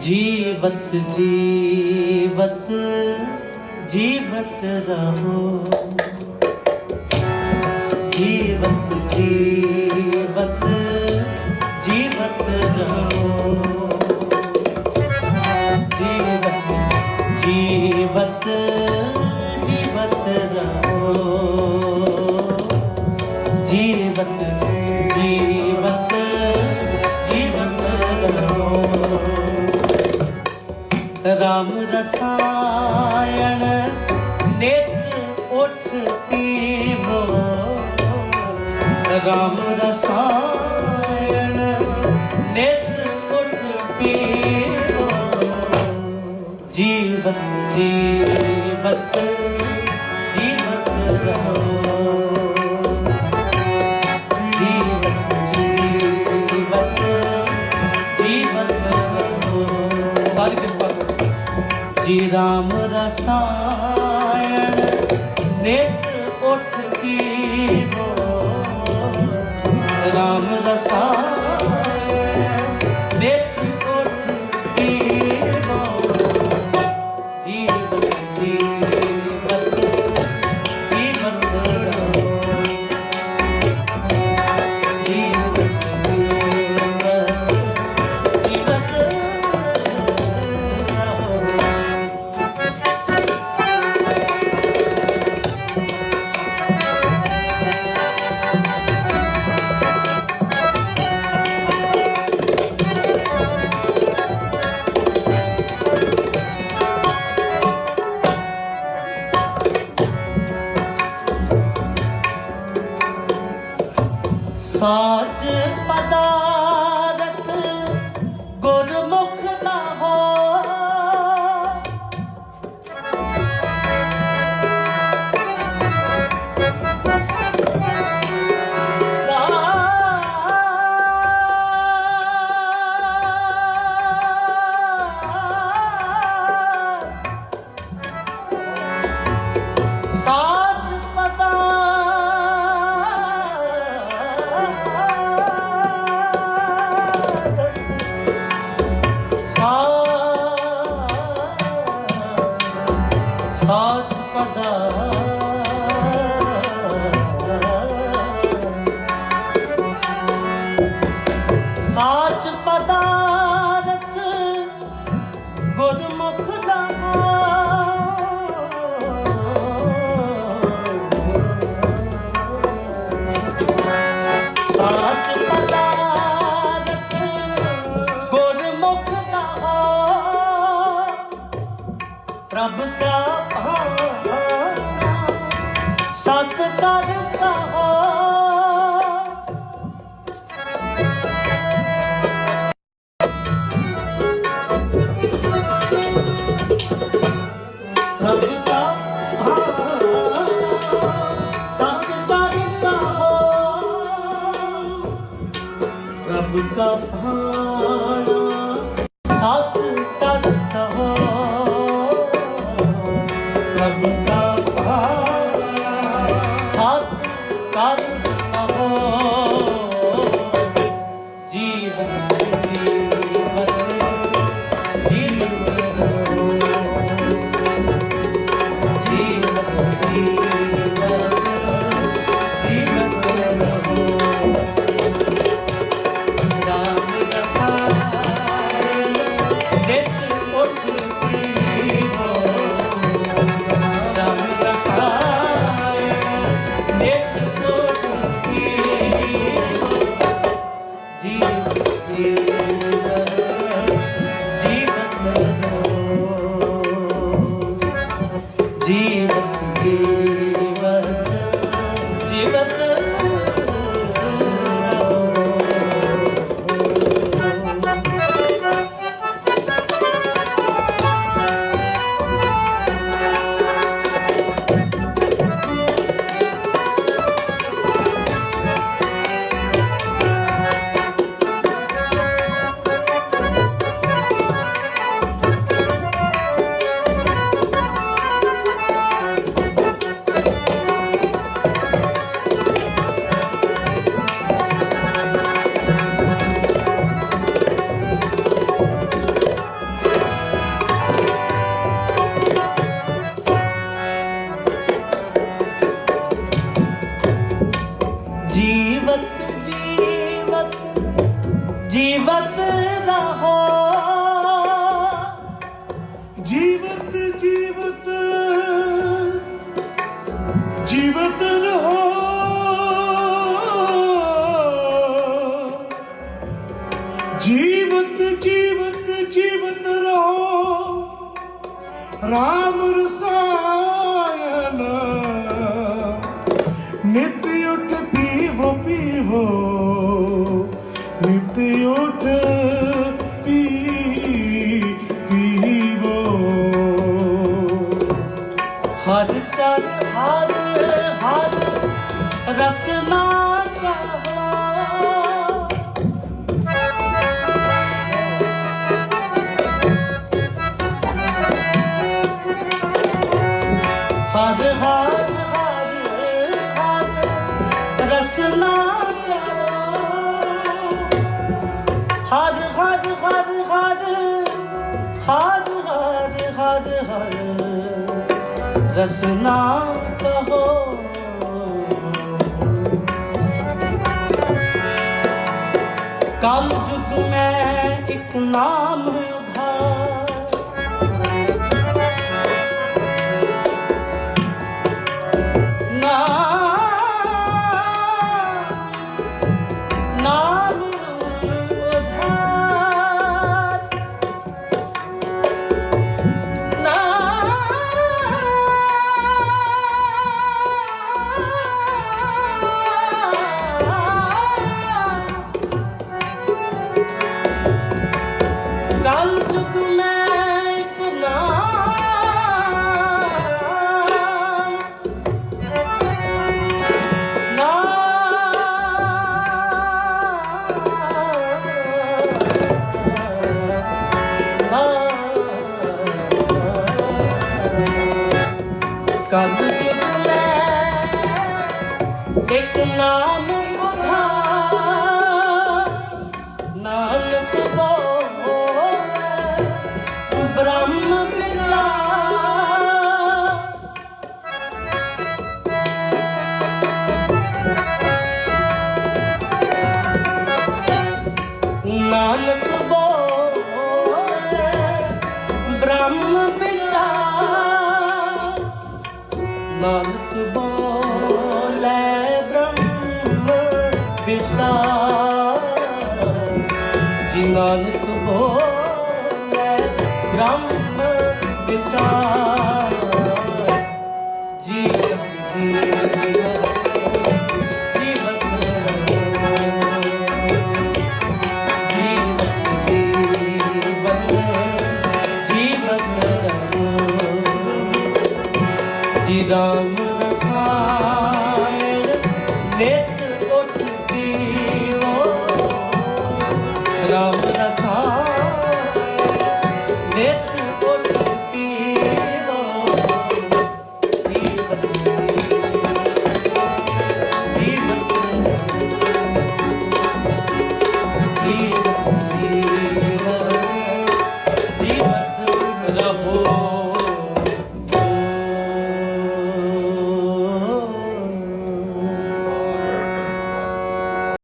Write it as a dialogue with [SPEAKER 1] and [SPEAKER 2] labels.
[SPEAKER 1] ਜੀਵਤ ਜੀਵਤ ਜੀਵਤ ਰਹੋ। ਜੀਵਤ ਜੀਵਤ ਜੀਵਤ ਰਹੋ। ਜੀਵਤ ਜੀਵਤ ਰਾਮ ਰਸਾਇਣ ਨਿਤ ਉਠ ਪੀਵੋ ਰਾਮ ਰਸਾਇਣ ਨਿਤ ਉਠ ਪੀਵੋ ਜੀਵਤ ਜੀਵਤ ਜੀਵਤ ਰਹੋ। ਜੀ ਰਾਮ ਰਸਾਇਣ ਨਿਤ ਉਠ ਕੀਵੋ ਰਾਮ ਰਸਾਇਣ ਸਾਚ ਪਦਾਰਥ ਸਾਜ ਪਦਾ ਗੁਰਮੁਖ ਦਾ ਸਾਚ ਗੁਰਮੁਖ ਦਾ। ਪ੍ਰਭ ਕਾ ਭਾਣਾ ਪ੍ਰਭ ਕਾ ਜੀਵਤ
[SPEAKER 2] ਜੀਵਤ। ਜੀਵਤ ਰਹੋ ਜੀਵਤ ਜੀਵਤ ਜੀਵਤ ਰਹੋ। ਰਾਮ ਰਸਾਇਨ
[SPEAKER 1] Krishna रसना कहो कल जुग मैं इतना ਇੱਕ ਨਾਮ ਉਧਾਰ ਨਾਨਕ ਬੋਲੇ ਬ੍ਰਹਮ ਵਿਚਾਰ। ਨਾਨਕ ਬੋਲੇ ਬ੍ਰਹਮ ਵਿਚਾਰ। ਨਾਨਕ ਬੋਲੇ ਨਾਨਕ ਬ੍ਰਹਮ ਵਿਚਾਰ